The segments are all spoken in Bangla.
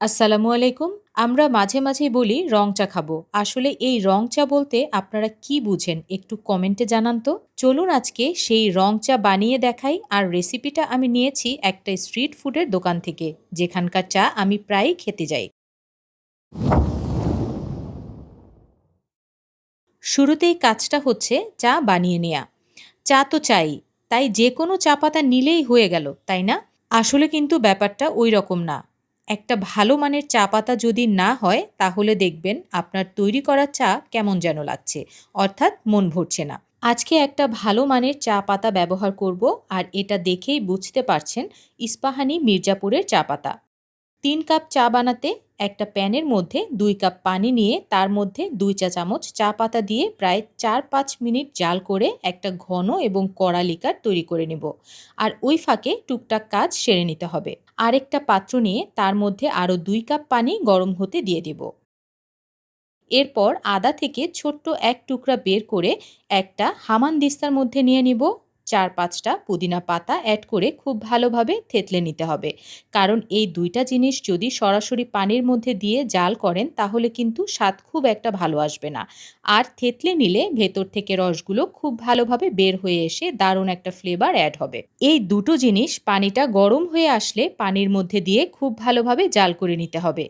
আসসালামু আলাইকুম। আমরা মাঝে মাঝেই বলি রং চা খাব। আসলে এই রং চা বলতে আপনারা কি বুঝেন একটু কমেন্টে জানান তো। চলুন আজকে সেই রং চা বানিয়ে দেখাই আর রেসিপিটা আমি নিয়েছি একটা স্ট্রিট ফুডের দোকান থেকে, যেখানকার চা আমি প্রায়ই খেতে যাই। শুরুতেই কাজটা হচ্ছে চা বানিয়ে নেয়া। চা তো চাই, তাই যে কোনো চা পাতা নিলেই হয়ে গেল, তাই না? আসলে কিন্তু ব্যাপারটা ওই রকম না। একটা ভালো মানের চা পাতা যদি না হয়, তাহলে দেখবেন আপনার তৈরি করা চা কেমন যেন লাগছে। অর্থাৎ মন ভরছে না। আজকে একটা ভালো মানের চা পাতা ব্যবহার করব আর এটা দেখেই বুঝতে পারছেন ইস্পাহানি মির্জাপুরের চা পাতা। তিন কাপ চা বানাতে একটা প্যানের মধ্যে দুই কাপ পানি নিয়ে তার মধ্যে দুই চা চামচ চা পাতা দিয়ে প্রায় চার পাঁচ মিনিট জাল করে একটা ঘন এবং কড়া লিকার তৈরি করে নেব। আর ওই ফাঁকে টুকটাক কাজ সেরে নিতে হবে। আরেকটা পাত্র নিয়ে তার মধ্যে আরও দুই কাপ পানি গরম হতে দিয়ে দেব। এরপর আদা থেকে ছোট্ট এক টুকরা বের করে একটা হামান দিস্তার মধ্যে নিয়ে নিব। চার পাঁচটা পুদিনা পাতা অ্যাড করে খুব ভালোভাবে থেতলে নিতে হবে। কারণ এই দুইটা জিনিস যদি সরাসরি পানির মধ্যে দিয়ে জাল করেন, তাহলে কিন্তু স্বাদ খুব একটা ভালো আসবে না। আর থেতলে নিলে ভেতর থেকে রসগুলো খুব ভালোভাবে বের হয়ে এসে দারুণ একটা ফ্লেভার অ্যাড হবে। এই দুটো জিনিস পানিটা গরম হয়ে আসলে পানির মধ্যে দিয়ে খুব ভালোভাবে জাল করে নিতে হবে।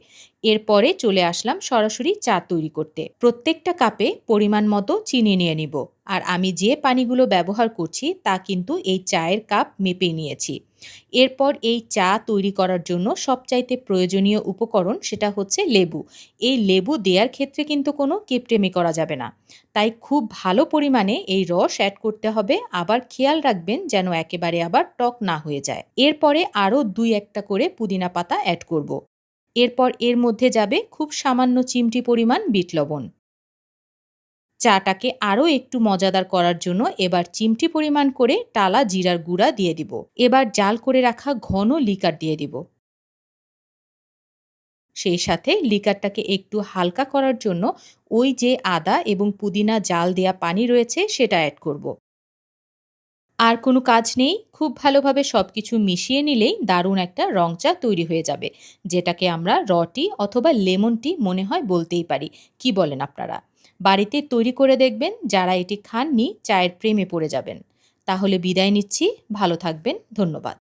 এরপরে চলে আসলাম সরাসরি চা তৈরি করতে। প্রত্যেকটা কাপে পরিমাণ মতো চিনি নিয়ে নিব। আর আমি যে পানিগুলো ব্যবহার করছি, তা কিন্তু এই চায়ের কাপ মেপে নিয়েছি। এরপর এই চা তৈরি করার জন্য সবচাইতে প্রয়োজনীয় উপকরণ সেটা হচ্ছে লেবু। এই লেবু দেওয়ার ক্ষেত্রে কিন্তু কোনো কেপটেমি করা যাবে না। তাই খুব ভালো পরিমাণে এই রস অ্যাড করতে হবে। আবার খেয়াল রাখবেন যেন একেবারে আবার টক না হয়ে যায়। এরপরে আরও দুই একটা করে পুদিনা পাতা অ্যাড করব। এরপর এর মধ্যে যাবে খুব সামান্য চিমটি পরিমাণ বিট লবণ। চাটাকে আরও একটু মজাদার করার জন্য এবার চিমটি পরিমাণ করে টালা জিরার গুঁড়া দিয়ে দিব। এবার জাল করে রাখা ঘন লিকার দিয়ে দিব। সেই সাথে লিকারটাকে একটু হালকা করার জন্য ওই যে আদা এবং পুদিনা জাল দেয়া পানি রয়েছে সেটা অ্যাড করব। আর কোনো কাজ নেই, খুব ভালোভাবে সব কিছু মিশিয়ে নিলেই দারুণ একটা রং চা তৈরি হয়ে যাবে, যেটাকে আমরা রটি অথবা লেমন টি মনে হয় বলতেই পারি। কি বলেন আপনারা? বাড়িতে তৈরি করে দেখবেন, যারা এটি খাননি, চায়ের প্রেমে পড়ে যাবেন। তাহলে বিদায় নিচ্ছি, ভালো থাকবেন, ধন্যবাদ।